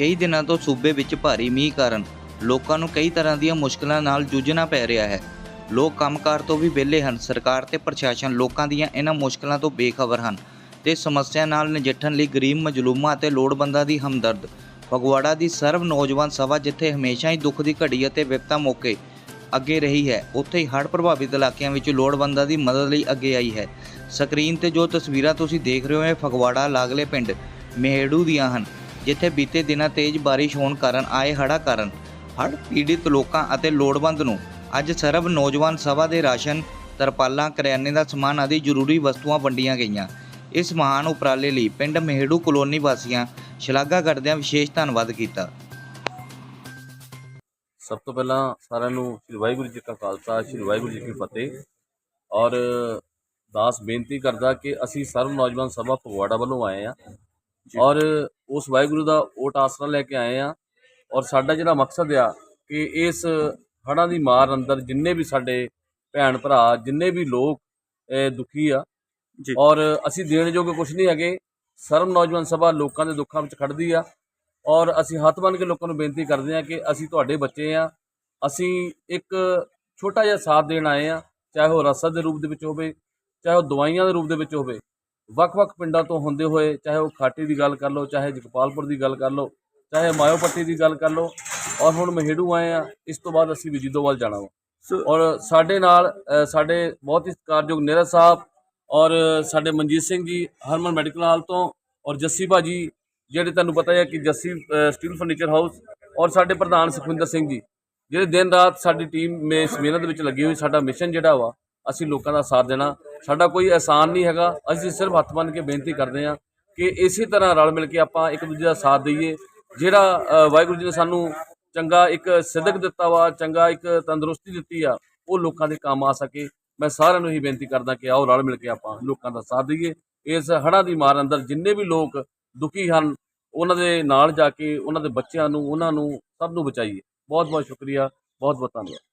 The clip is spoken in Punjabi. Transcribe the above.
ਕਈ ਦਿਨਾਂ ਤੋਂ ਸੂਬੇ ਵਿੱਚ ਭਾਰੀ ਮੀਂਹ ਕਾਰਨ ਲੋਕਾਂ ਨੂੰ ਕਈ ਤਰ੍ਹਾਂ ਦੀਆਂ ਮੁਸ਼ਕਲਾਂ ਨਾਲ ਜੂਝਣਾ ਪੈ ਰਿਹਾ ਹੈ। ਲੋਕ ਕੰਮਕਾਰ ਤੋਂ ਵੀ ਵਿਹਲੇ ਹਨ। ਸਰਕਾਰ ਤੇ ਪ੍ਰਸ਼ਾਸਨ ਲੋਕਾਂ ਦੀਆਂ ਇਹਨਾਂ ਮੁਸ਼ਕਲਾਂ ਤੋਂ ਬੇਖਬਰ ਹਨ ਤੇ ਸਮੱਸਿਆ ਨਾਲ ਨਜਿੱਠਣ ਲਈ ਗਰੀਬ ਮਜਲੂਮਾਂ ਅਤੇ ਲੋੜਵੰਦਾਂ ਦੀ ਹਮਦਰਦ। ਫਗਵਾੜਾ ਦੀ ਸਰਵ ਨੌਜਵਾਨ ਸਭਾ ਜਿੱਥੇ ਹਮੇਸ਼ਾ ਹੀ ਦੁੱਖ ਦੀ ਘੜੀ ਅਤੇ ਵਿਪਤਾ ਮੌਕੇ ਅੱਗੇ ਰਹੀ ਹੈ, ਉੱਥੇ ਹੀ ਹੜ੍ਹ ਪ੍ਰਭਾਵਿਤ ਇਲਾਕਿਆਂ ਵਿੱਚ ਲੋੜਵੰਦਾਂ ਦੀ ਮਦਦ ਲਈ ਅੱਗੇ ਆਈ ਹੈ। ਸਕਰੀਨ ਤੇ ਜੋ ਤਸਵੀਰਾਂ ਤੁਸੀਂ ਦੇਖ ਰਹੇ ਹੋ, ਇਹ ਫਗਵਾੜਾ ਲਾਗਲੇ ਪਿੰਡ ਮਹਿੜੂ ਦੀਆਂ ਹਨ। ਜਿੱਥੇ ਬੀਤੇ ਦਿਨਾਂ ਤੇਜ਼ ਬਾਰਿਸ਼ ਹੋਣ ਕਾਰਨ ਆਏ ਹੜ੍ਹਾਂ ਕਾਰਨ ਹੜ੍ਹ ਪੀੜਿਤ ਲੋਕਾਂ ਅਤੇ ਲੋੜਵੰਦ ਨੂੰ ਅੱਜ ਸਰਬ ਨੌਜਵਾਨ ਸਭਾ ਦੇ ਰਾਸ਼ਨ, ਤਰਪਾਲਾਂ, ਕਰਿਆਨੇ ਦਾ ਸਮਾਨ ਆਦਿ ਜ਼ਰੂਰੀ ਵਸਤੂਆਂ ਵੰਡੀਆਂ ਗਈਆਂ। ਇਸ ਮਹਾਨ ਉਪਰਾਲੇ ਲਈ ਪਿੰਡ ਮਹਿੜੂ ਕਲੋਨੀ ਵਾਸੀਆਂ ਸ਼ਲਾਘਾ ਕਰਦਿਆਂ ਵਿਸ਼ੇਸ਼ ਧੰਨਵਾਦ ਕੀਤਾ। ਸਭ ਤੋਂ ਪਹਿਲਾਂ ਸਾਰਿਆਂ ਨੂੰ ਸ੍ਰੀ ਵਾਹਿਗੁਰੂ ਜੀ ਕਾ ਖਾਲਸਾ, ਸ੍ਰੀ ਵਾਹਿਗੁਰੂ ਜੀ ਕੀ ਫਤਿਹ। ਔਰ ਦਾਸ ਬੇਨਤੀ ਕਰਦਾ ਕਿ ਅਸੀਂ ਸਰਵ ਨੌਜਵਾਨ ਸਭਾ ਫਗਵਾੜਾ ਵੱਲੋਂ ਆਏ ਆ ਔਰ ਉਸ ਵਾਹਿਗੁਰੂ ਦਾ ਓਟ ਆਸਰਾ ਲੈ ਕੇ ਆਏ ਆ। ਔਰ ਸਾਡਾ ਜਿਹੜਾ ਮਕਸਦ ਆ ਕਿ ਇਸ ਹੜ੍ਹਾਂ ਦੀ ਮਾਰ ਅੰਦਰ ਜਿੰਨੇ ਵੀ ਸਾਡੇ ਭੈਣ ਭਰਾ ਜਿੰਨੇ ਵੀ ਲੋਕ ਦੁਖੀ ਆ। ਜੀ। ਔਰ ਅਸੀਂ ਦੇਣ ਜੋਗੇ ਕੁਝ ਨਹੀਂ ਹੈਗੇ। ਸਰਵ ਨੌਜਵਾਨ ਸਭਾ ਲੋਕਾਂ ਦੇ ਦੁੱਖਾਂ ਵਿੱਚ ਖੜਦੀ ਆ। ਔਰ ਅਸੀਂ ਹੱਥ ਬੰਨ੍ਹ ਕੇ ਲੋਕਾਂ ਨੂੰ ਬੇਨਤੀ ਕਰਦੇ ਹਾਂ ਕਿ ਅਸੀਂ ਤੁਹਾਡੇ ਬੱਚੇ ਆ। ਅਸੀਂ ਇੱਕ ਛੋਟਾ ਜਿਹਾ ਸਾਥ ਦੇਣ ਆਏ ਆ। ਚਾਹੇ ਉਹ ਰਸਦ ਦੇ ਰੂਪ ਦੇ ਵਿੱਚ ਹੋਵੇ ਚਾਹੇ ਉਹ ਦਵਾਈਆਂ ਦੇ ਰੂਪ ਦੇ ਵਿੱਚ ਹੋਵੇ। ਵੱਖ-ਵੱਖ ਪਿੰਡਾਂ ਤੋਂ ਹੁੰਦੇ ਹੋਏ ਚਾਹੇ ਉਹ ਖਾਟੀ ਦੀ ਗੱਲ ਕਰ ਲਓ ਚਾਹੇ ਜਗਪਾਲਪੁਰ ਦੀ ਗੱਲ ਕਰ ਲਓ ਚਾਹੇ ਮਾਇਓਪੱਟੀ ਦੀ ਗੱਲ ਕਰ ਲਓ ਔਰ ਹੁਣ ਮਹੇੜੂ ਆਏ ਆ ਇਸ ਤੋਂ ਬਾਅਦ ਅਸੀਂ ਵਿਜੀਦੋਵਾਲ ਜਾਣਾ ਵਾ। ਔਰ ਸਾਡੇ ਨਾਲ ਸਾਡੇ ਬਹੁਤ ਹੀ ਸਤਿਕਾਰਯੋਗ ਨੀਰਜ ਸਾਹਿਬ ਔਰ ਸਾਡੇ ਮਨਜੀਤ ਸਿੰਘ ਜੀ ਹਰਮਨ ਮੈਡੀਕਲ ਹਾਲ ਤੋਂ ਔਰ ਜੱਸੀ ਭਾਜੀ ਜਿਹੜੇ ਤੁਹਾਨੂੰ ਪਤਾ ਹੈ ਕਿ ਜੱਸੀ ਸਟੀਲ ਫਰਨੀਚਰ ਹਾਊਸ ਔਰ ਸਾਡੇ ਪ੍ਰਧਾਨ ਸੁਖਵਿੰਦਰ ਸਿੰਘ ਜੀ ਜਿਹੜੇ ਦਿਨ ਰਾਤ ਸਾਡੀ ਟੀਮ ਮੇ ਇਸ ਮਿਹਨਤ ਵਿੱਚ ਲੱਗੀ ਹੋਈ ਸਾਡਾ ਮਿਸ਼ਨ ਜਿਹੜਾ ਵਾ ਅਸੀਂ ਲੋਕਾਂ ਦਾ ਸਾਥ ਦੇਣਾ ਸਾਡਾ ਕੋਈ ਅਹਿਸਾਨ ਨਹੀਂ ਹੈਗਾ। ਅਸੀਂ ਸਿਰਫ ਹੱਥ ਬੰਨ੍ਹ ਕੇ ਬੇਨਤੀ ਕਰਦੇ ਹਾਂ ਕਿ ਇਸੇ ਤਰ੍ਹਾਂ ਰਲ ਮਿਲ ਕੇ ਆਪਾਂ ਇੱਕ ਦੂਜੇ ਦਾ ਸਾਥ ਦਈਏ। ਜਿਹੜਾ ਵਾਹਿਗੁਰੂ ਜੀ ਨੇ ਸਾਨੂੰ ਚੰਗਾ ਇੱਕ ਸਿਦਕ ਦਿੱਤਾ ਵਾ, ਚੰਗਾ ਇੱਕ ਤੰਦਰੁਸਤੀ ਦਿੱਤੀ ਆ, ਉਹ ਲੋਕਾਂ ਦੇ ਕੰਮ ਆ ਸਕੇ। ਮੈਂ ਸਾਰਿਆਂ ਨੂੰ ਹੀ ਬੇਨਤੀ ਕਰਦਾ ਕਿ ਆਓ ਰਲ ਮਿਲ ਕੇ ਆਪਾਂ ਲੋਕਾਂ ਦਾ ਸਾਥ ਦਈਏ। ਇਸ ਹੜ੍ਹਾਂ ਦੀ ਮਾਰ ਅੰਦਰ ਜਿੰਨੇ ਵੀ ਲੋਕ ਦੁਖੀ ਹਨ, ਉਹਨਾਂ ਦੇ ਨਾਲ ਜਾ ਕੇ, ਉਹਨਾਂ ਦੇ ਬੱਚਿਆਂ ਨੂੰ, ਉਹਨਾਂ ਨੂੰ ਸਭ ਨੂੰ ਬਚਾਈਏ। ਬਹੁਤ ਬਹੁਤ ਸ਼ੁਕਰੀਆ ਬਹੁਤ ਬਹੁਤ ਧੰਨਵਾਦ।